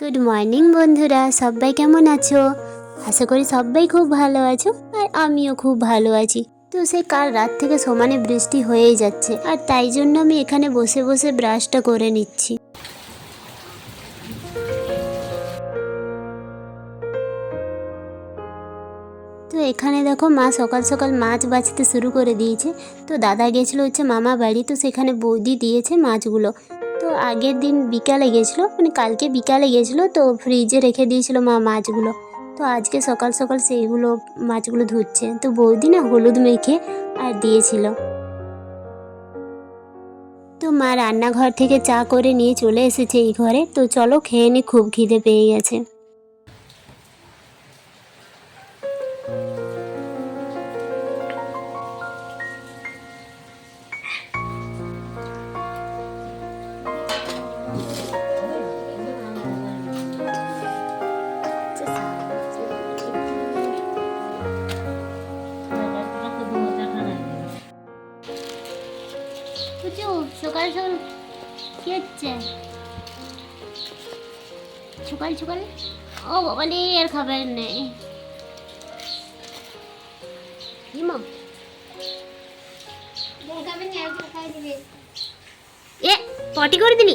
Good morning বন্ধুরা। সবাই কেমন আছো? আশা করি সবাই খুব ভালো আছো আর আমিও খুব ভালো আছি। তো সে কাল রাত থেকে সমানে বৃষ্টি হয়েই যাচ্ছে আর তাই জন্য আমি এখানে বসে বসে ব্রাশটা করে নিচ্ছি। তো এখানে দেখো মা সকাল সকাল মাছ বাছতে শুরু করে দিয়েছে। তো দাদা গেছিল হচ্ছে মামা বাড়ি, তো সেখানে বৌদি দিয়েছে মাছগুলো। আগের দিন বিকালে গেছিল মানে কালকে বিকালে গেছিল, তো ফ্রিজে রেখে দিয়েছিল মা মাছগুলো। তো আজকে সকাল সকাল সেইগুলো মাছগুলো ধুচ্ছে। তো বৌদি না হলুদ মেখে আর দিয়েছিল। তো মা রান্নাঘর থেকে চা করে নিয়ে চলে এসেছে এই ঘরে। তো চলো খেয়ে নি, খুব খিদে পেয়ে গেছে। সকাল সকাল কি হচ্ছে? সকাল সকাল? ও বাবা রে আর খাবার নেই। হিমা এ পটি করে দিলি।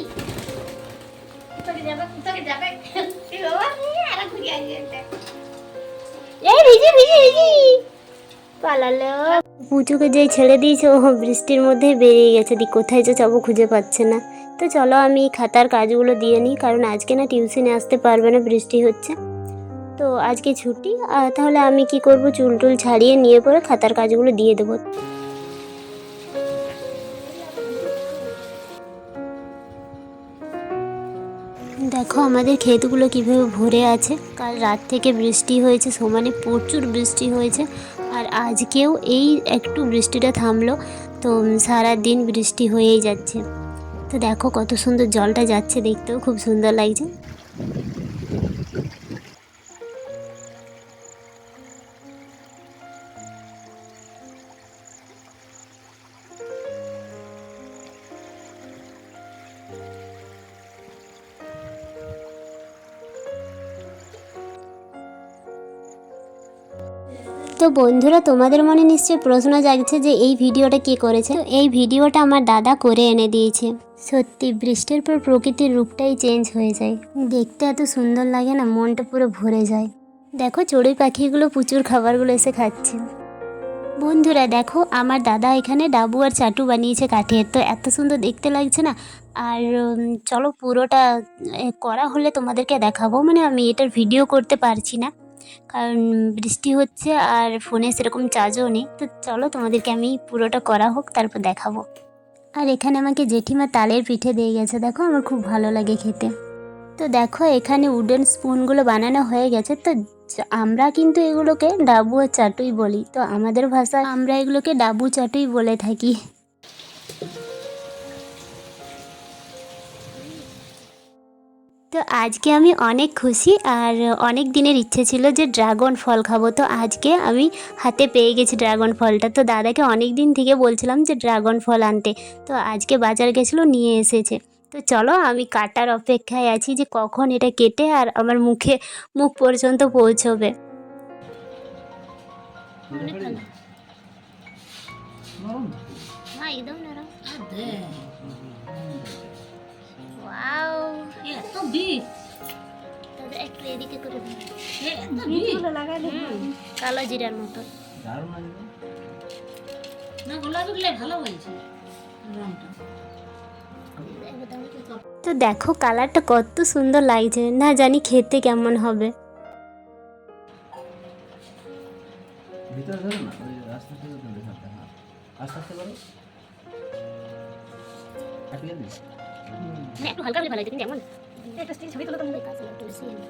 এই ভিজি ভিজি ভিজি। পালালো। পুচুকে যেই ছেড়ে দিয়েছে, ও বৃষ্টির মধ্যেই বেরিয়ে গেছে। দি, কোথায় যে যাব খুঁজে পাচ্ছে না। তো চলো আমি খাতার কাজগুলো দিয়ে নিই, কারণ আজকে না টিউশনে আসতে পারবে না, বৃষ্টি হচ্ছে। তো আজকে ছুটি আর তাহলে আমি কি করব? চুল টুল ছাড়িয়ে নিয়ে পরে খাতার কাজগুলো দিয়ে দেবো। দেখো, আমাদের ক্ষেতগুলো কীভাবে ভরে আছে। কাল রাত থেকে বৃষ্টি হয়েছে, সমানে প্রচুর বৃষ্টি হয়েছে। আর আজকেও এই একটু বৃষ্টিটা থামলো, তো সারা দিন বৃষ্টি হয়েই যাচ্ছে। তো দেখো কত সুন্দর জলটা যাচ্ছে, দেখতেও খুব সুন্দর লাগছে। তো বন্ধুরা, তোমাদের মনে নিশ্চয়ই প্রশ্ন জাগছে যে এই ভিডিওটা কে করেছে? এই ভিডিওটা আমার দাদা করে এনে দিয়েছে। সত্যি, বৃষ্টির পর প্রকৃতির রূপটাই চেঞ্জ হয়ে যায়। দেখতে এত সুন্দর লাগে না, মনটা পুরো ভরে যায়। দেখো, চড়ুই পাখিগুলো প্রচুর খাবারগুলো এসে খাচ্ছে। বন্ধুরা, দেখো, আমার দাদা এখানে ডাবু আর চাটু বানিয়েছে কাঠের। তো এত সুন্দর দেখতে লাগছে না? আর চলো পুরোটা করা হলে তোমাদেরকে দেখাবো। মানে আমি এটার ভিডিও করতে পারছি না। কারণ বৃষ্টি হচ্ছে আর ফোনে সেরকম চার্জও নেই। তো চলো তোমাদেরকে আমি পুরোটা করা হোক, তারপর দেখাবো। আর এখানে আমাকে জেঠিমা তালের পিঠে দিয়ে গেছে, দেখো আমার খুব ভালো লাগে খেতে। তো দেখো এখানে উডেন স্পুনগুলো বানানো হয়ে গেছে, তো আমরা কিন্তু এগুলোকে ডাবু আর চাটুই বলি। তো আমাদের ভাষায় আমরা এগুলোকে ডাবু চাটুই বলে থাকি। তো আজকে আমি অনেক খুশি আর অনেক দিনের ইচ্ছে ছিল যে ড্রাগন ফল খাব। তো আজকে আমি হাতে পেয়ে গেছি ড্রাগন ফলটা। তো দাদাকে অনেক দিন থেকে বলছিলাম যে ড্রাগন ফল আনতে। তো আজকে বাজার গেছিল নিয়ে এসেছে। তো চলো আমি কাটার অপেক্ষায় আছি যে কখন এটা কেটে আর আমার মুখে মুখ পর্যন্ত পৌঁছবে। একদম ওয়াও এত বিট দাদা একটু এদিকে করে দিন এত বিট কালো জিরার মতো। দারুণ লাগবে না? গোলাপি গুলো ভালো হয়েছে। রংটা। তো দেখো কালারটা কত সুন্দর লাগছে। না জানি খেতে কেমন হবে। ভিতরে ধরো না ওই রাস্তা থেকে ধরে আস্তে আস্তে করো। কাটিয়ে দিস হ্যাঁ একটু হালকা হলে ভালো লাগছে কিন্তু এমন একটা স্টিল ছবি তুলে তো মনে একটু জলদি।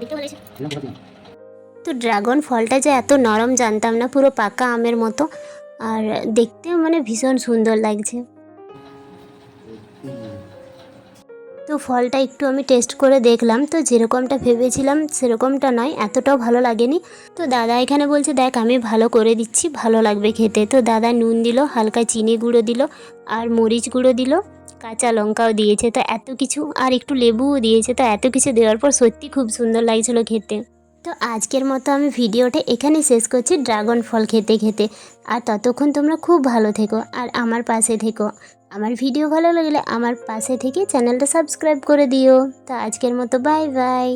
দেখতে তো ড্রাগন ফলটা যে এত নরম জানতাম না পুরো পাকা আমের মতো। আর দেখতেও মানে ভীষণ সুন্দর লাগছে। তো ফলটা একটু আমি টেস্ট করে দেখলাম। তো যেরকমটা ভেবেছিলাম সেরকমটা নয়, এতটাও ভালো লাগেনি। তো দাদা এখানে বলছে, দেখ, আমি ভালো করে দিচ্ছি, ভালো লাগবে খেতে। তো দাদা নুন দিল, হালকা চিনি গুঁড়ো দিল, আর মরিচ গুঁড়ো দিল, কাঁচা লঙ্কাও দিয়েছে। তো এত কিছু, আর একটু লেবুও দিয়েছে। তো এত কিছু দেওয়ার পর সত্যি খুব সুন্দর লাগছিল খেতে। তো আজকের মতো আমি ভিডিওটা এখানে শেষ করছি ড্রাগন ফল খেতে খেতে। আর ততক্ষণ তোমরা খুব ভালো থেকো আর আমার পাশে থেকো। আমার ভিডিও ভালো লাগলে আমার পাশে থেকে চ্যানেলটা সাবস্ক্রাইব করে দিও। তো আজকের মতো বাই বাই।